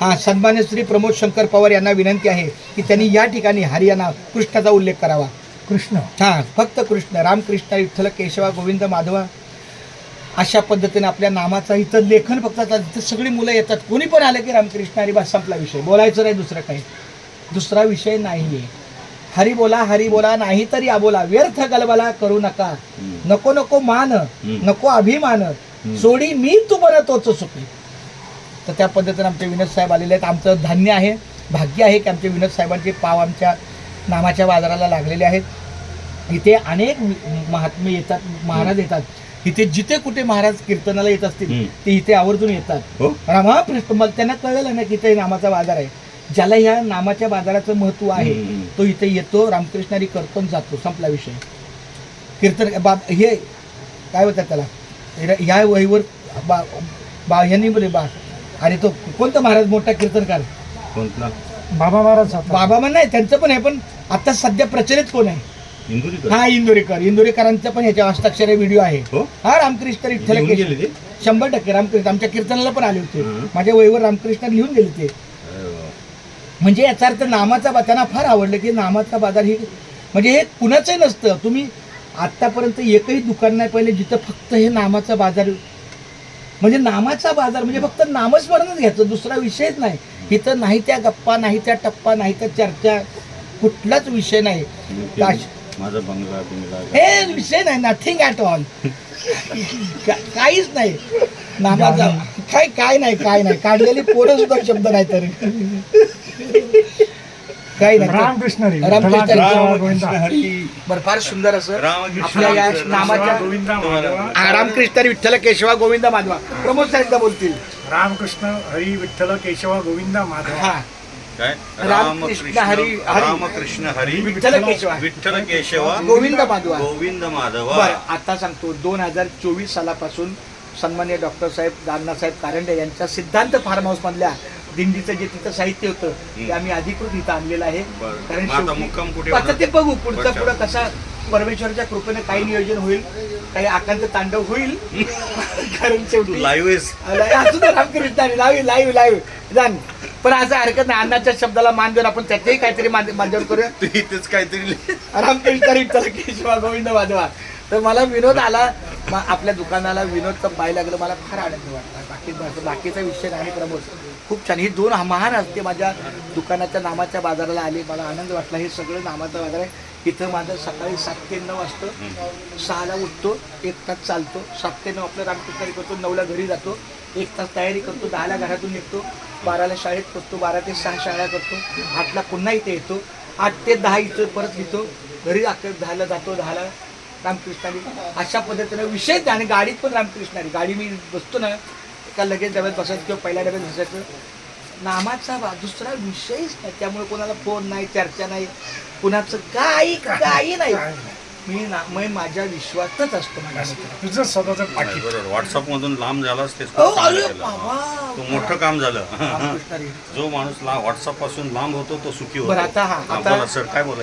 हा सन्मान्य श्री प्रमोद शंकर पवार यांना विनंती आहे की त्यांनी या ठिकाणी हरियाणा कृष्णाचा उल्लेख करावा. कृष्ण. हा फक्त कृष्ण रामकृष्ण विठ्ठल केशवा गोविंद माधवा अशा पद्धतीने आपल्या नामाचा इथं लेखन फक्त आता इथं सगळी मुलं येतात. कोणी पण आलं की रामकृष्ण हरी बस संपला विषय. बोलायचं नाही दुसरं काही. दुसरा विषय नाही आहे हरी बोला हरी बोला नाही तरी आबोला व्यर्थ गलबला करू नका. नको नको मान. नको अभिमान. सोडी मी तू बनतोच सुखी. तर त्या पद्धतीने आमचे विनोद साहेब आलेले आहेत. आमचं धान्य आहे भाग्य आहे की आमचे विनोद साहेबांचे पाव आमच्या नामाच्या बाजाराला लागलेले आहेत. इथे अनेक महात्मे येतात महाराज येतात. इथे जिथे कुठे महाराज कीर्तनाला येत असतील. ते इथे आवर्जून येतात. हो. रामकृष्ण मला त्यांना कळलं ना की इथे नामाचा बाजार आहे. ज्याला ह्या नामाच्या बाजाराचं महत्त्व आहे. तो इथे येतो रामकृष्णारी करतो जातो. संपला विषय. कीर्तन बा हे काय होतात त्याला? ह्या वहीवर बा बा ह्यांनी बोले बा आणि तो कोणता महाराज मोठा कीर्तनकार? कोणता? बाबा महाराज. बाबा म्हण नाही त्यांचं पण आहे पण आता सध्या प्रचलित कोण आहे? इंदुरीकर. हा इंदोरीकर. इंदोरीकरांचा पण ह्याच्या हस्ताक्षर व्हिडिओ आहे. हो? हा रामकृष्ण विठ्ठल लिहून केशव. गेले ते? शंभर टक्के रामकृष्ण. आमच्या कीर्तनाला पण आले होते. हं. माझ्या वहीवर रामकृष्ण लिहून गेले ते. अरे वा. म्हणजे याचा अर्थ नामाचा बा त्यांना फार आवडलं की नामाचा बाजार ही म्हणजे हे कुणाचंही नसतं. तुम्ही आत्तापर्यंत एकही दुकान नाही पहिले जिथं फक्त हे नामाचा बाजार म्हणजे नामाचा बाजार म्हणजे फक्त नामस्मरणच घ्यायचं दुसरा विषयच नाही. इथं नाही त्या गप्पा नाही त्या टप्पा नाही त्या चर्चा कुठलाच विषय नाही. माझा बिंगला हे विषय नाही नथिंग ॲट ऑल काहीच नाही. नामाचा काय काय नाही काय नाही. काढलेली पोरं सुद्धा शब्द नाही तर. काही नाही रामकृष्ण हरी. रामकृष्ण हरी. विठ्ठला रामकृष्ण गोविंदा. हरी बरं फार सुंदर असं आपल्या या हरी. नामाच्या गोविंदा माधवा. हा, रामकृष्ण हरी, विठ्ठल केशवा गोविंद माधवा प्रमोद सर एकदा बोलतील रामकृष्ण हरी विठ्ठल केशव गोविंदा माधव हा काय रामकृष्ण हरी- हरी. रामकृष्ण हरी विठ्ठल केशवा विठ्ठल केशवा गोविंद माधवा गोविंद माधवा बरं आता सांगतो दोन हजार चोवीस सालापासून सन्मान्य डॉक्टर साहेब दादासाहेब कारंडे यांच्या सिद्धांत फार्म हाऊस मधल्या दिंडीचं जे तिथं साहित्य होतं ते. आम्ही अधिकृत इथं आणलेलं आहे बरं. कारण मग आता शेवटी- मुक्काम कुठे आता होणार? ते बघू पुढचं. पुढं कसा परमेश्वराच्या कृपेने काही नियोजन होईल काही आकांत तांडव होईल कारण शेवटी लाईव्ह आहेस लाईव्ह लाईव्ह लाईव्ह जाण पण असं हरकत नाही अन्नाच्या शब्दाला मान देऊन आपण त्याच्याही काहीतरी मान- माध्यम करूया तू इथेच काहीतरी लिह. रामकृष्ण केशवा गोविंद वाधवा तर मला विनोद आला मग आपल्या दुकानाला विनोदचं पाहायला लागलं मला फार आनंद वाटला. बाकी बाकीचा विषय नाही प्रमोद. खूप छान. ही दोन महान असते माझ्या दुकानाच्या नामाच्या बाजाराला आले. मला आनंद वाटला. हे सगळं नामाचं बाजार आहे. इथं माझं सकाळी सात ते नऊ असतं सहाला उठतो. एक तास चालतो. सात ते नऊ आपलं रामकृष्ण करतो. नऊला घरी जातो. एक तास तयारी करतो. दहाला घरातून निघतो. बाराला शाळेत करतो बारा ते सहा शाळा करतो. आठला पुन्हा इथे येतो. आठ ते दहा इथं परत लिहितो घरी अकरा दहाला जातो. दहाला रामकृष्णारी अशा पद्धतीनं विषय आणि गाडीत पण रामकृष्णारी गाडी मी बसतो ना का लगेच डब्यात बसायचं किंवा पहिल्या डब्यात बसायचं. नामाचा दुसरा विषयच नाही. त्यामुळे कोणाला फोन नाही चर्चा नाही. कुणाचं काही काही नाही. मी ना मी माझ्या विश्वासच असतो. तुझं स्वतःच बरोबर. व्हॉट्सअप मधून लांब झालास. बाबा. तो मोठं काम झालं. जो माणूस व्हॉट्सअपपासून लांब होतो तो सुखी होतो. आता सर काय बोला